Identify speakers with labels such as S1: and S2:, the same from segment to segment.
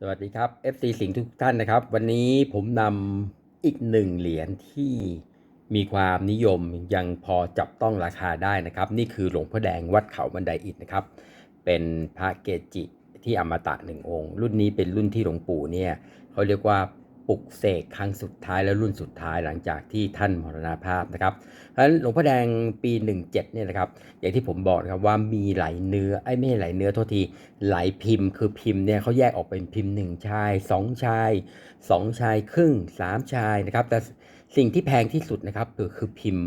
S1: สวัสดีครับ FC สิงห์ทุกท่านนะครับ วันนี้ผมนำอีกหนึ่งเหรียญที่มีความนิยมยังพอจับต้องราคาได้นะครับ นี่คือหลวงพ่อแดงวัดเขาบันไดอิฐนะครับ เป็นพระเกจิที่อมตะหนึ่งองค์ รุ่นนี้เป็นรุ่นที่หลวงปู่เนี่ยเขาเรียกว่า ปลุกเสกครั้งสุดท้ายและรุ่นสุดท้ายหลังจากที่ท่านมรณภาพนะครับ เพราะฉะนั้นหลวงพ่อแดงปี 17เนี่ยนะครับ อย่างที่ผมบอกนะครับว่ามีหลายเนื้อไอ้ไม่ใช่หลายเนื้อโทษทีหลายพิมพ์ คือพิมพ์เนี่ยเขาแยกออกเป็นพิมพ์หนึ่งชายสองชายสองชายครึ่งสามชายนะครับ แต่สิ่งที่แพงที่สุดนะครับคือคือพิมพ์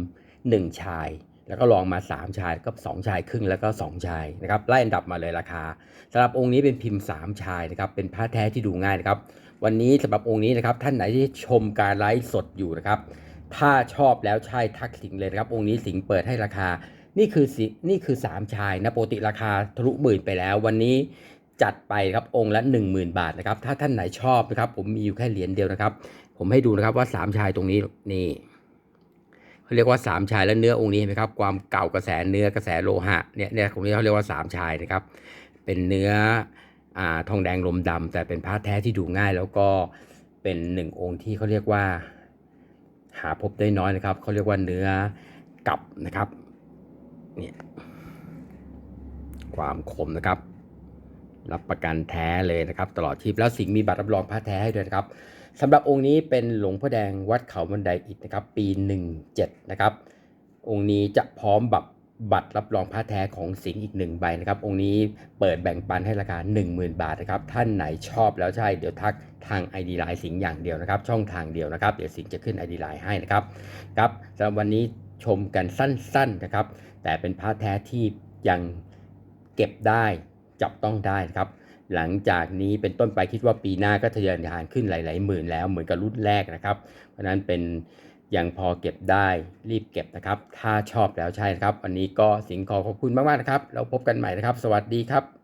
S1: หนึ่งชาย แล้วก็ลองมา 3 ชายก็2ชายครึ่งแล้วก็ 2 ชายนะครับไล่อันดับมาเลยราคาสำหรับองค์นี้เป็นพิมพ์ 3 ชายนะครับเป็นพระแท้ที่ดูง่ายนะครับวันนี้สำหรับองค์นี้นะครับท่านไหนที่ชมการไลฟ์สดอยู่นะครับถ้าชอบแล้วใช่ทักสิงเลยนะครับองค์นี้สิงเปิดให้ราคา นี่คือสินี่คือ 3 ชายนะปกติราคาทะลุหมื่นไปแล้ว วันนี้จัดไปครับองค์ละ 10,000 บาทนะครับถ้าท่านไหนชอบนะครับผมมีอยู่แค่เหรียญเดียวนะครับ ผมให้ดูนะครับว่า 3 ชายตรงนี้นี่ เขาเรียกว่า3ชายและเนื้อองค์นี้เห็นไหมครับความเก่ากระแสเนื้อกระแสโลหะเนี่ยเนี่ยตรงนี้เขาเรียกว่า3ชายนะครับ เป็นเนื้ออทองแดงลมดำแต่เป็นพระแท้ที่ดูง่าย แล้วก็เป็นหนึ่งองค์ที่เขาเรียกว่า หาพบได้น้อยนะครับเขาเรียกว่าเนื้อกับนะครับเนี่ยความคมนะครับ รับประกันแท้เลยนะครับ ตลอดชีพแล้วสิงมีบัตรรับรองพระแท้ให้ด้วยนะครับ สำหรับองค์นี้เป็นหลวงพ่อแดงวัดเขาบันไดอิฐนะครับ ปี 17 นะครับ องค์นี้จะพร้อมบัตรบัตรรับรองพระแท้ของสิงห์อีกหนึ่งใบนะครับ องค์นี้เปิดแบ่งปันให้ราคา 10,000 บาทนะครับ ท่านไหนชอบแล้วใช่ เดี๋ยวทักทาง ID Line สิงห์อย่างเดียวนะครับ ช่องทางเดียวนะครับ เดี๋ยวสิงห์จะขึ้น ID Line ให้นะครับ ครับสำหรับวันนี้ชมกันสั้นๆนะครับ แต่เป็นพระแท้ที่ยังเก็บได้จับต้องได้นะครับ หลังจากนี้เป็นต้นไปคิดว่าปีหน้าก็ทะยานทานขึ้นหลาย ๆ หมื่นแล้วเหมือนกับรุ่นแรกนะครับ เพราะนั้นเป็นยังพอเก็บได้รีบเก็บนะครับ ถ้าชอบแล้วใช่นะครับ วันนี้ก็สิงห์ขอขอบคุณมาก ๆ นะครับ เราพบกันใหม่นะครับ สวัสดีครับ